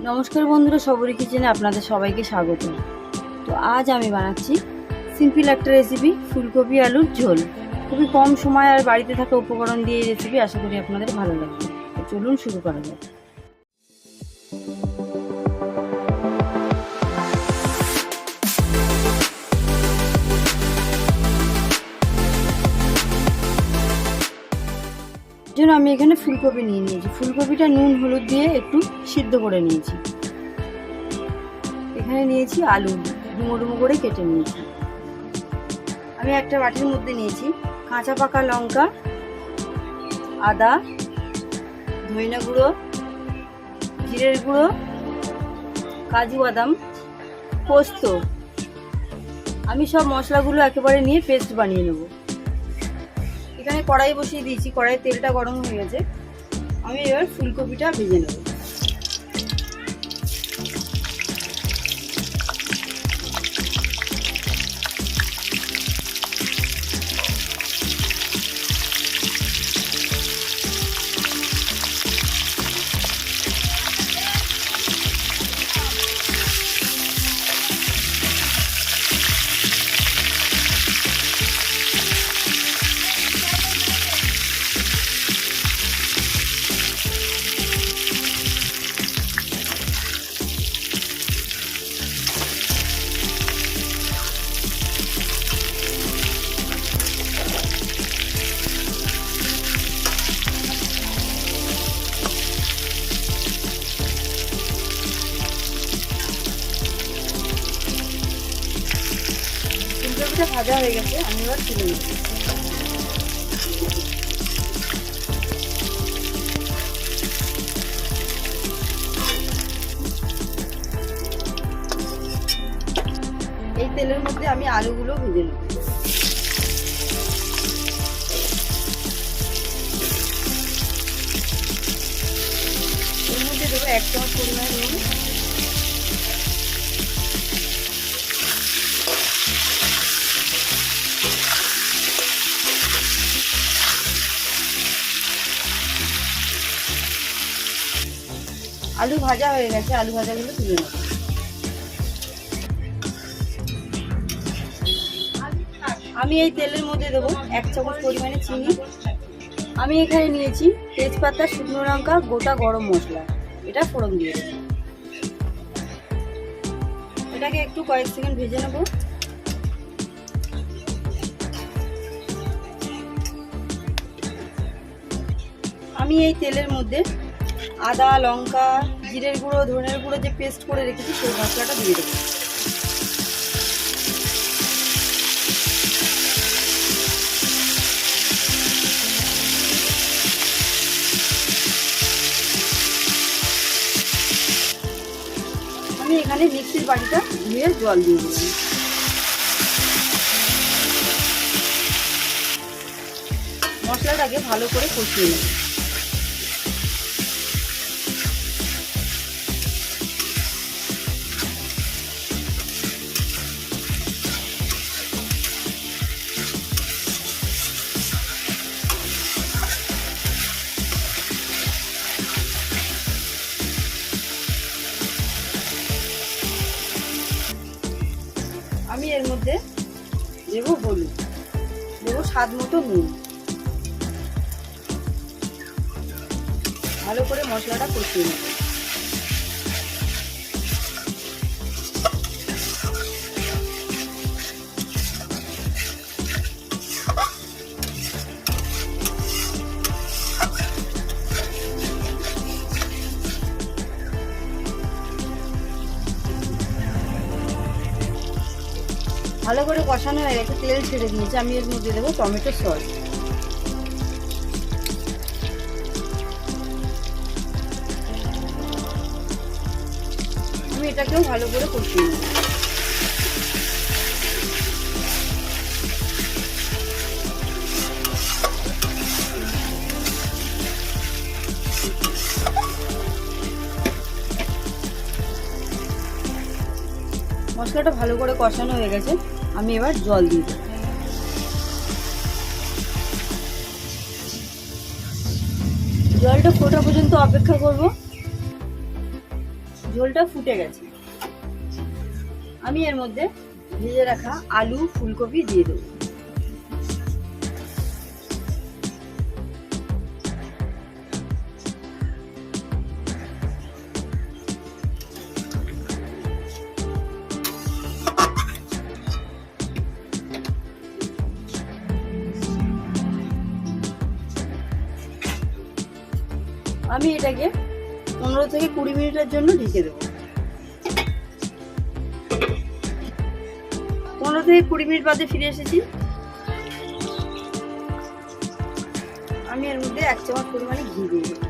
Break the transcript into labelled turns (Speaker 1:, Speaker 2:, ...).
Speaker 1: নমস্কার বন্ধুরা, সবরি কিচেনে আপনাদের সবাইকে স্বাগত। তো আজ আমি বানাচ্ছি সিম্পল একটা রেসিপি ফুলকপি আলুর ঝোল। খুবই কম সময় আর বাড়িতে থাকা উপকরণ দিয়ে এই রেসিপি আশা করি আপনাদের ভালো লাগবে। চলুন শুরু করা যাক। জন্য আমি এখানে ফুলকপি নিয়ে নিয়েছি। ফুলকপিটা নুন, হলুদ দিয়ে একটু সিদ্ধ করে নিয়েছি। এখানে নিয়েছি আলু, ডুমো ডুমো করে কেটে নিয়েছি। আমি একটা বাটির মধ্যে নিয়েছি কাঁচা পাকা লঙ্কা, আদা ধইনা গুঁড়ো, জিরের গুঁড়ো, কাজু বাদাম, পোস্ত। আমি সব মশলাগুলো একেবারে নিয়ে পেস্ট বানিয়ে নেব। এখানে কড়াই বসিয়ে দিয়েছি কড়াই তেলটা গরম হয়ে গেছে। আমি এবার ফুলকপিটা ভেজে নেব। ফুলকপিটা ভাজা হয়ে গেছে, আমি এবার তুলে নেব এই তেলের মধ্যে আমি আলুগুলো ভেজে নেব। এর মধ্যে দেবো এক চামচ পরিমাণ নুন। আলু ভাজা হয়ে গেছে, আলু ভাজাগুলো তুলে নেব। আমি এই তেলের মধ্যে দেবো এক চামচ পরিমাণে চিনি। আমি এখানে নিয়েছি তেজপাতা, শুকনো লঙ্কা, গোটা গরম মশলা। এটা ফোড়ন দিয়ে এটাকে একটু কয়েক সেকেন্ড ভেজে নেব। আমি এই তেলের মধ্যে আদা, লঙ্কা, জিরের গুঁড়ো, ধনের গুঁড়ো যে পেস্ট করে রেখেছি সেই মশলাটা দিয়ে দেবো। আমি এখানে মিক্সির বাটিটা ধুয়ে জল দিয়ে মশলাটাকে ভালো করে কষিয়ে নেব। এর মধ্যে দেব হলুদ। দেব স্বাদ মতো নুন। ভালো করে মশলাটা কষিয়ে নেব। ভালো করে কষানো হয়ে গেছে, তেল ছেড়ে দিয়েছে। আমি এর মধ্যে দেবো টমেটো সস। আমি এটাকেও ভালো করে কষিয়ে মশলাটা ভালো করে কষানো হয়ে গেছে। আমি এবার জল দিয়ে দেবো। জলটা ফোটা পর্যন্ত অপেক্ষা করব। ঝোলটা ফুটে গেছে। আমি এর মধ্যে ভেজে রাখা আলু, ফুলকপি দিয়ে দেবো। আমি এটাকে পনেরো থেকে কুড়ি মিনিটের জন্য ঢেকে দেবো। পনেরো থেকে কুড়ি মিনিট বাদে ফিরে এসেছি। আমি এর মধ্যে এক চামচ পরিমাণে ঘি দিয়ে দেবো।